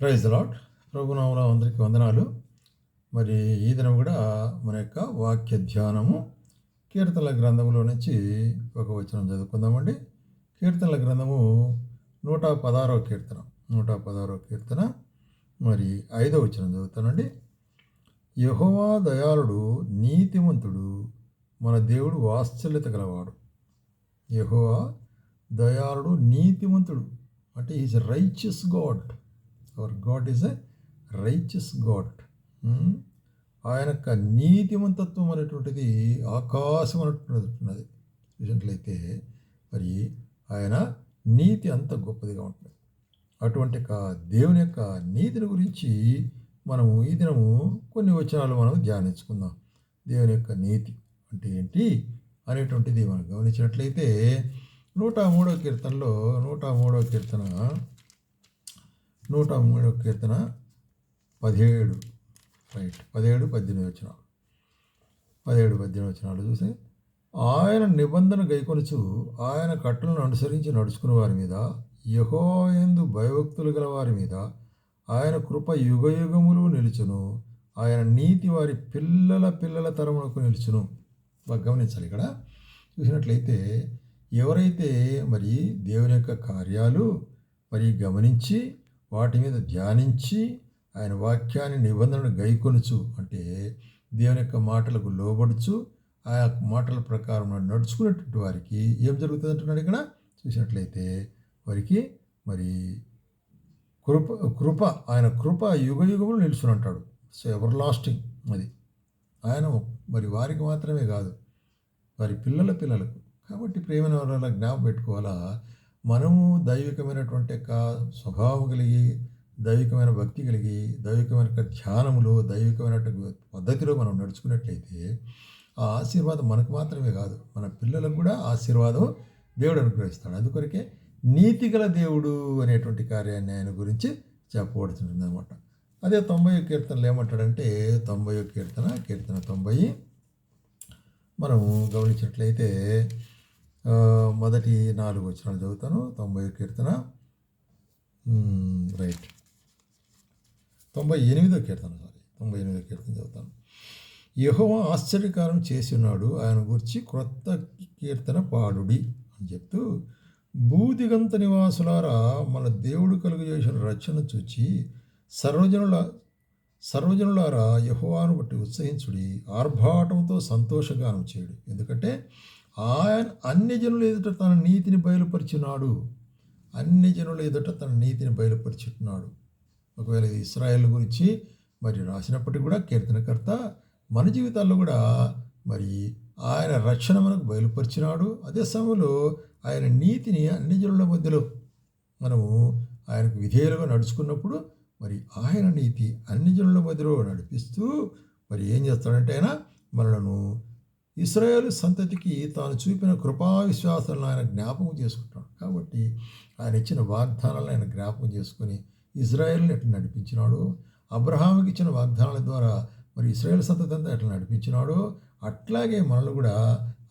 Praise lot ప్రభునామల అందరికీ వందనాలు. మరి ఈ దినం కూడా మన యొక్క వాక్య ధ్యానము కీర్తనల గ్రంథంలో నుంచి ఒక వచనం చదువుకుందామండి. కీర్తనల గ్రంథము నూట పదహారో కీర్తన. నూట పదహారో కీర్తన. మరి ఐదో వచనం చదువుతానండి. యహోవా దయాళుడు నీతిమంతుడు మన దేవుడు వాత్సల్యత గలవాడు. యహోవా దయాళుడు నీతిమంతుడు. అంటే is righteous God our God is a righteous God ఆయన యొక్క నీతిమంతత్వం అనేటువంటిది ఆకాశం అనేటువంటిది చూసినట్లయితే మరి ఆయన నీతి అంత గొప్పదిగా ఉంటుంది. అటువంటి యొక్క దేవుని యొక్క నీతిని గురించి మనము ఈ దినము కొన్ని వచనాలు మనం ధ్యానించుకుందాం. దేవుని యొక్క నీతి అంటే ఏంటి అనేటువంటిది మనం గమనించినట్లయితే నూట మూడో కీర్తనలో నూట మూడో కీర్తన నూట మూడు కీర్తన పదిహేడు రైట్ పదిహేడు పద్దెనిమిది వచ్చినాలు పదిహేడు పద్దెనిమిది వచ్చినాలు చూసి ఆయన నిబంధన గైకొనుచు ఆయన కట్టలను అనుసరించి నడుచుకున్న వారి మీద యహోయందు భయభక్తులు గల వారి మీద ఆయన కృప యుగ యుగములు నిలుచును. ఆయన నీతి వారి పిల్లల పిల్లల తరమునకు నిలుచును. బాగా గమనించాలి ఇక్కడ. చూసినట్లయితే ఎవరైతే మరి దేవుని యొక్క కార్యాలు మరి గమనించి వాటి మీద ధ్యానించి ఆయన వాక్యాన్ని నిబంధనను గైకొనుచు అంటే దేవుని యొక్క మాటలకు లోబడుచు ఆ మాటల ప్రకారం నడుచుకున్నటువంటి వారికి ఏం జరుగుతుంది అంటున్నాడు ఇక్కడ? చూసినట్లయితే వారికి మరి కృప కృప ఆయన కృప యుగ యుగములు నిలుచుని అంటాడు సో ఎవర్ లాస్టింగ్ అది. ఆయన మరి వారికి మాత్రమే కాదు వారి పిల్లల పిల్లలకు. కాబట్టి ప్రేమ జ్ఞాపం పెట్టుకోవాలా? మనము దైవికమైనటువంటి యొక్క స్వభావం కలిగి దైవికమైన భక్తి కలిగి దైవికమైన ధ్యానములో దైవికమైన పద్ధతిలో మనం నడుచుకున్నట్లయితే ఆ ఆశీర్వాదం మనకు మాత్రమే కాదు. మన పిల్లలకు కూడా ఆశీర్వాదం దేవుడు అనుగ్రహిస్తాడు. అందుకొరకే నీతిగల దేవుడు అనేటువంటి కార్యాన్ని ఆయన గురించి చెప్పబడుతుంది అనమాట అదే తొంభై కీర్తనలు ఏమంటాడంటే తొంభై కీర్తన కీర్తన తొంభై. మనము గమనించినట్లయితే మొదటి నాలుగు వచనాలు చదువుతాను. తొంభై కీర్తన. రైట్. తొంభై ఎనిమిదో కీర్తన సారీ. తొంభై ఎనిమిదో కీర్తన చదువుతాను. యహోవ ఆశ్చర్యకారం చేసి ఉన్నాడు ఆయన గురించి క్రొత్త కీర్తన పాడుడి అని చెప్తూ భూదిగంత నివాసులారా మన దేవుడు కలుగు చేసిన రచన చూచి సర్వజనుల సర్వజనులారా యహోవాను బట్టి ఉత్సహించుడి. ఆర్భాటంతో సంతోషగానం చేయడు. ఎందుకంటే ఆయన అన్ని జనుల ఎదుట తన నీతిని బయలుపరిచినాడు. అన్ని జనుల ఎదుట తన నీతిని బయలుపరిచున్నాడు ఒకవేళ ఇస్రాయేల్ గురించి మరి రాసినప్పటికీ కూడా కీర్తనకర్త మన జీవితాల్లో కూడా మరి ఆయన రక్షణ మనకు బయలుపరిచినాడు. అదే సమయంలో ఆయన నీతిని అన్ని జనుల మధ్యలో మనము ఆయనకు విధేయులుగా నడుచుకున్నప్పుడు మరి ఆయన నీతి అన్ని జనుల మధ్యలో నడిపిస్తూ మరి ఏం చేస్తాడంటే ఆయన మనలను ఇస్రాయేల్ సంతతికి తాను చూపిన కృపా విశ్వాసాలను ఆయన జ్ఞాపకం చేసుకుంటాడు. కాబట్టి ఆయన ఇచ్చిన వాగ్దానాలను ఆయన జ్ఞాపకం చేసుకొని ఇజ్రాయెల్ని ఎట్లా నడిపించినాడు? అబ్రహాంకి ఇచ్చిన వాగ్దానాల ద్వారా మరి ఇస్రాయేల్ సంతతి అంతా ఎట్లా నడిపించినాడో? అట్లాగే మనల్ని కూడా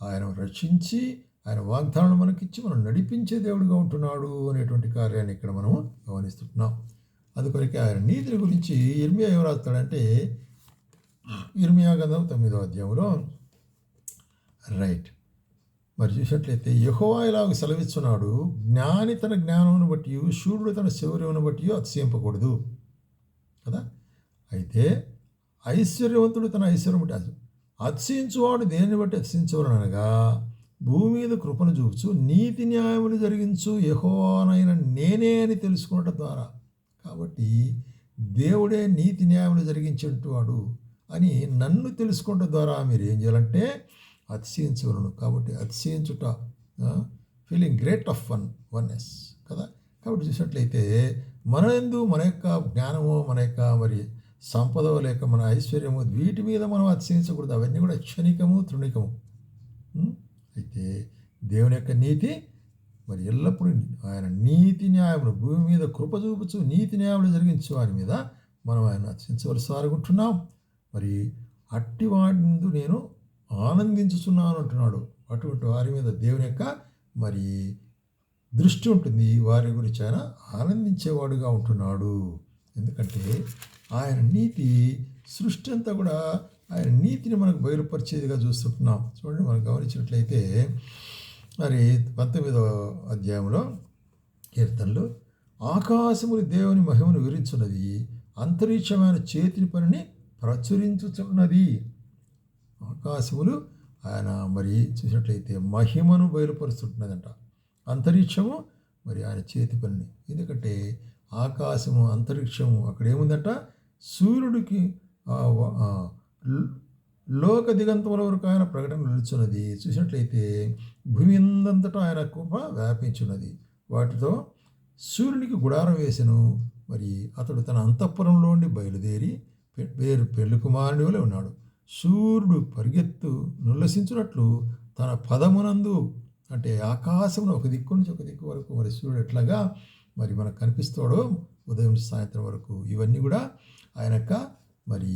ఆయన రక్షించి ఆయన వాగ్దానాలు మనకిచ్చి మనం నడిపించే దేవుడిగా ఉంటున్నాడు అనేటువంటి కార్యాన్ని ఇక్కడ మనం గమనిస్తున్నాం అందుకొరికి ఆయన నీతిని గురించి ఇర్మియా ఎవరు రాస్తాడంటే ఇర్మియా గంధం తొమ్మిదో అధ్యాయంలో రైట్ మరి చూసినట్లయితే యహోవా ఇలాగ సెలవిస్తున్నాడు జ్ఞాని తన జ్ఞానమును బట్టి శూరుడు తన శౌర్యమును బట్టి అతిశయింపకూడదు. కదా? అయితే ఐశ్వర్యవంతుడు తన ఐశ్వర్యం బట్టి అతిశయించువాడు దేన్ని బట్టి అతిశయించవలను అనగా భూమి మీద కృపను చూపుచు నీతి న్యాయములు జరిగించు యహోవానైన నేనే అని తెలుసుకోవటం ద్వారా. కాబట్టి దేవుడే నీతి న్యాయములు జరిగించేవాడు అని నన్ను తెలుసుకోవటం ద్వారా మీరు ఏం చేయాలంటే అతిశయించవలను కాబట్టి అతిశయించుట feeling great of one oneness కదా? కాబట్టి చూసినట్లయితే మన ఎందు మన యొక్క జ్ఞానము మన యొక్క మరి సంపద లేక మన ఐశ్వర్యము వీటి మీద మనం అతిశయించకూడదు. అవన్నీ కూడా క్షణికము తృణికము. అయితే దేవుని యొక్క నీతి మరి ఎల్లప్పుడూ ఆయన నీతి న్యాయములు భూమి మీద కృప చూపుచు నీతి న్యాయములు జరిగించు వారి మీద మనం ఆయన అర్చించవలసి వారుకుంటున్నాం మరి అట్టి వాడి నేను ఆనందించుతున్నాను అంటున్నాడు. అటువంటి వారి మీద దేవుని యొక్క మరి దృష్టి ఉంటుంది. వారి గురించి ఆయన ఆనందించేవాడుగా ఉంటున్నాడు. ఎందుకంటే ఆయన నీతి సృష్టి అంతా కూడా ఆయన నీతిని మనకు బయలుపరిచేదిగా చూస్తుంటున్నాం. చూడండి మనం గమనించినట్లయితే మరి పంతొమ్మిదో అధ్యాయంలో కీర్తనలు ఆకాశములు దేవుని మహిమను వివరించున్నది అంతరిక్షమైన చేతిని పనిని ప్రచురించుచున్నది. ఆకాశములు ఆయన మరి చూసినట్లయితే మహిమను బయలుపరుస్తుంటున్నదంట. అంతరిక్షము మరి ఆయన చేతి పనిని. ఎందుకంటే ఆకాశము అంతరిక్షము అక్కడ ఏముందంట సూర్యుడికి లోక దిగంతముల వరకు ఆయన ప్రకటన నిలుచున్నది. చూసినట్లయితే భూమి అందంతటా ఆయన కృప వ్యాపించున్నది. వాటితో సూర్యునికి గుడారం వేసెను. మరి అతడు తన అంతఃపురంలో బయలుదేరి పె- పేరు పెళ్ళి కుమారుని వలె ఉన్నాడు. సూర్యుడు పరిగెత్తు నుల్లసించినట్లు తన పదమునందు అంటే ఆకాశమును ఒక దిక్కు నుంచి ఒక దిక్కు వరకు మరి సూర్యుడు ఎట్లాగా మరి మనకు కనిపిస్తాడో ఉదయం నుంచి సాయంత్రం వరకు ఇవన్నీ కూడా ఆయన యొక్క మరి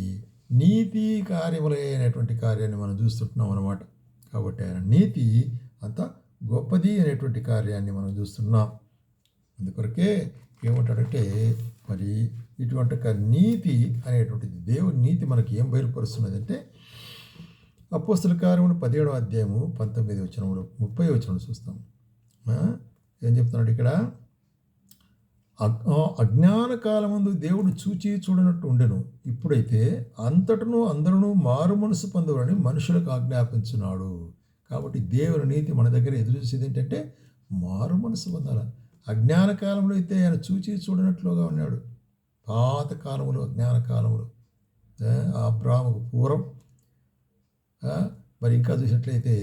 నీతి కార్యములైనటువంటి కార్యాన్ని మనం చూస్తుంటున్నాం అనమాట కాబట్టి ఆయన నీతి అంత గొప్పది అనేటువంటి కార్యాన్ని మనం చూస్తున్నాం. అందుకొరకే ఏమంటాడంటే మరి ఇటువంటి ఒక నీతి అనేటువంటిది దేవుని నీతి మనకి ఏం బయలుపరుస్తున్నది అంటే అపోస్తుల కార్యములు పదిహేడవ అధ్యాయము పంతొమ్మిది వచనములు ముప్పై వచనములు చూస్తాం. ఏం చెప్తున్నాడు ఇక్కడ? అజ్ఞాన కాలమందు దేవుడు చూచి చూడనట్టు ఉండెను. ఇప్పుడైతే అంతటను అందరూ మారు మనసు పొందవలని మనుషులకు ఆజ్ఞాపించున్నాడు. కాబట్టి దేవుని నీతి మన దగ్గర ఎదురు చూసేది ఏంటంటే మారు మనసు పొందాలి. అజ్ఞాన కాలంలో అయితే ఆయన చూచి చూడనట్లుగా ఉన్నాడు. పాత కాలములు అజ్ఞాన కాలములు ఆ, అబ్రాహ్మకు పూర్వం మరి ఇంకా చూసినట్లయితే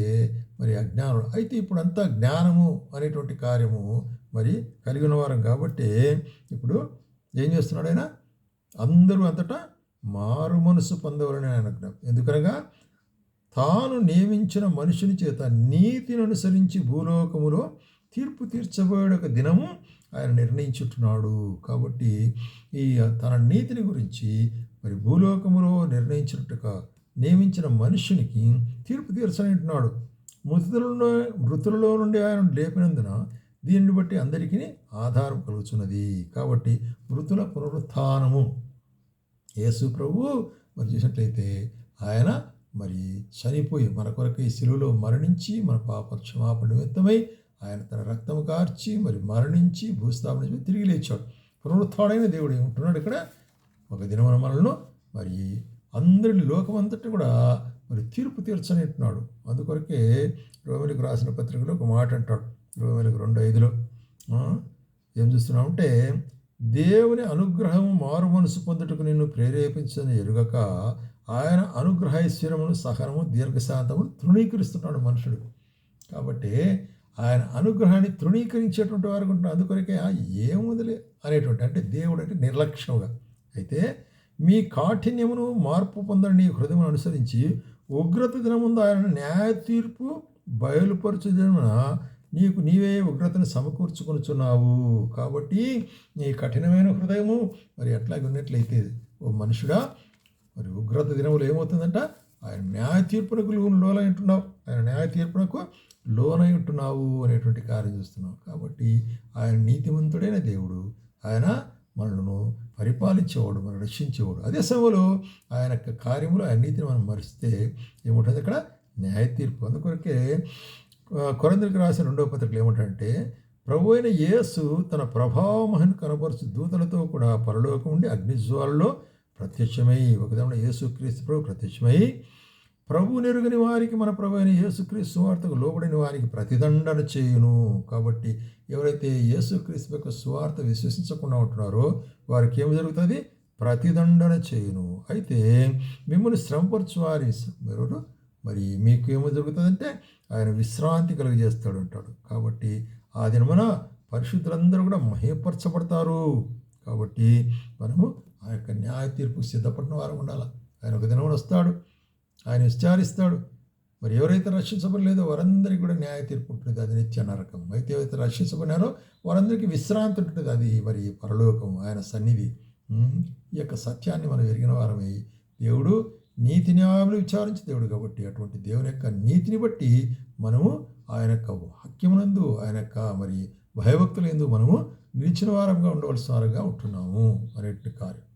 మరి అజ్ఞానుడు అయితే ఇప్పుడు అంతా జ్ఞానము అనేటువంటి కార్యము మరి కలిగిన వారం కాబట్టి ఇప్పుడు ఏం చేస్తున్నాడు ఆయన? అందరూ అంతటా మారు మనసు పొందవాలని ఆయన జ్ఞాపం. ఎందుకనగా తాను నియమించిన మనుషుని చేత నీతిని అనుసరించి భూలోకములో తీర్పు తీర్చబోయే ఒక దినము ఆయన నిర్ణయించుతున్నాడు కాబట్టి ఈ తన నీతిని గురించి మరి భూలోకములో నిర్ణయించినట్టుగా నియమించిన మనుషునికి తీర్పు తీర్చనంటున్నాడు మృతులలో మృతులలో నుండి ఆయన లేపినందున దీనిని బట్టి అందరికీ ఆధారం కలుగుతున్నది కాబట్టి మృతుల పునరుత్థానము యేసు ప్రభు మరి చూసినట్లయితే ఆయన మరి చనిపోయి మన కొరకు ఈ శిలువలో మరణించి మన పాప క్షమాపణ నిమిత్తమై ఆయన తన రక్తము కార్చి మరి మరణించి భూస్థాపన తిరిగి లేచాడు. పునరుత్డైన దేవుడు ఉంటున్నాడు ఇక్కడ? ఒక దినమున మనలను మరి అందరి లోకమంతటి కూడా మరి తీర్పు తీర్చనిట్టున్నాడు అందుకొరకే రోమిలకు రాసిన పత్రికలో ఒక మాట అంటాడు. రోమిలకు రెండు ఐదులో ఏం చూస్తున్నామంటే దేవుని అనుగ్రహం మారు మనసు పొందుటకు నిన్ను ప్రేరేపించని ఎరుగక ఆయన అనుగ్రహ ఐశ్వర్యమును సహనము దీర్ఘశాంతము తృణీకరిస్తున్నాడు మనుషుడు. కాబట్టి ఆయన అనుగ్రహాన్ని తృణీకరించేటువంటి వారు ఉంటారు అందుకొరకే ఏం ఏముందిలే అనేటువంటి అంటే దేవుడు అంటే నిర్లక్ష్యంగా. అయితే మీ కాఠిన్యమును మార్పు పొందని నీ హృదయం అనుసరించి ఉగ్రత దినముందు ఆయన న్యాయ తీర్పు బయలుపరచుదన నీకు నీవే ఉగ్రతను సమకూర్చుకొనుచున్నావు. కాబట్టి నీ కఠినమైన హృదయము మరి ఎట్లాగే ఉన్నట్లయితే ఓ మనుషుడా మరి ఉగ్రత దినములు ఏమవుతుందంట? ఆయన న్యాయ తీర్పునకు లోనై ఉంటున్నావు. ఆయన న్యాయ తీర్పునకు లోనై ఉంటున్నావు అనేటువంటి కార్యం చేస్తున్నావు. కాబట్టి ఆయన నీతివంతుడైన దేవుడు ఆయన మనలను పరిపాలించేవాడు మనం రక్షించేవాడు. అదే సమయంలో ఆయన యొక్క కార్యములు ఆయన నీతిని మనం మరిస్తే ఏముంటుంది అక్కడ? న్యాయ తీర్పు. అందుకొరకే కొరందరికి రాసిన రెండవ పత్రికలు ఏమిటంటే ప్రభు అయిన యేసు తన ప్రభావమహను కనపరుచు దూతలతో కూడా పరలోకం ఉండి అగ్నిజ్వాలలో ప్రత్యక్షమై ఒకదమ్ముడు యేసుక్రీస్తు ప్రభు ప్రత్యక్షమై ప్రభు నెరుగని వారికి మన ప్రభు అయిన యేసుక్రీస్తు సువార్తకు లోబడిన వారికి ప్రతిదండన చేయును. కాబట్టి ఎవరైతే యేసుక్రీస్తు యొక్క సువార్త విశ్వసించకుండా ఉంటున్నారో వారికి ఏమి జరుగుతుంది? ప్రతిదండన చేయును. అయితే మిమ్మల్ని శ్రమపరచు వారి మీరు మరి మీకు ఏమో జరుగుతుందంటే ఆయన విశ్రాంతి కలుగజేస్తాడు అంటాడు. కాబట్టి ఆ దినమున పరిశుద్ధులందరూ కూడా మహేపరచబడతారు కాబట్టి మనము ఆ యొక్క న్యాయ తీర్పుకు సిద్ధపడిన వారు ఉండాలి. ఆయన ఒక దినమున వస్తాడు ఆయన విచారిస్తాడు. మరి ఎవరైతే రక్షించబడలేదో వారందరికీ కూడా న్యాయ తీర్పు ఉంటుంది అది నిత్య నరకం. అయితే ఎవరైతే రక్షించబడినారో వారందరికీ విశ్రాంతి ఉంటుంది అది మరి పరలోకం ఆయన సన్నిధి. ఈ యొక్క సత్యాన్ని మనం ఎరిగిన వారమై దేవుడు నీతి న్యాయములు విచారించి దేవుడు కాబట్టి అటువంటి దేవుని యొక్క నీతిని బట్టి మనము ఆయన యొక్క వాక్యమునందు ఆయన యొక్క మరి భయభక్తులందు మనము నిలిచిన వారంగా ఉండవలసిన వారంగా ఉంటున్నాము అనేటువంటి కార్యం.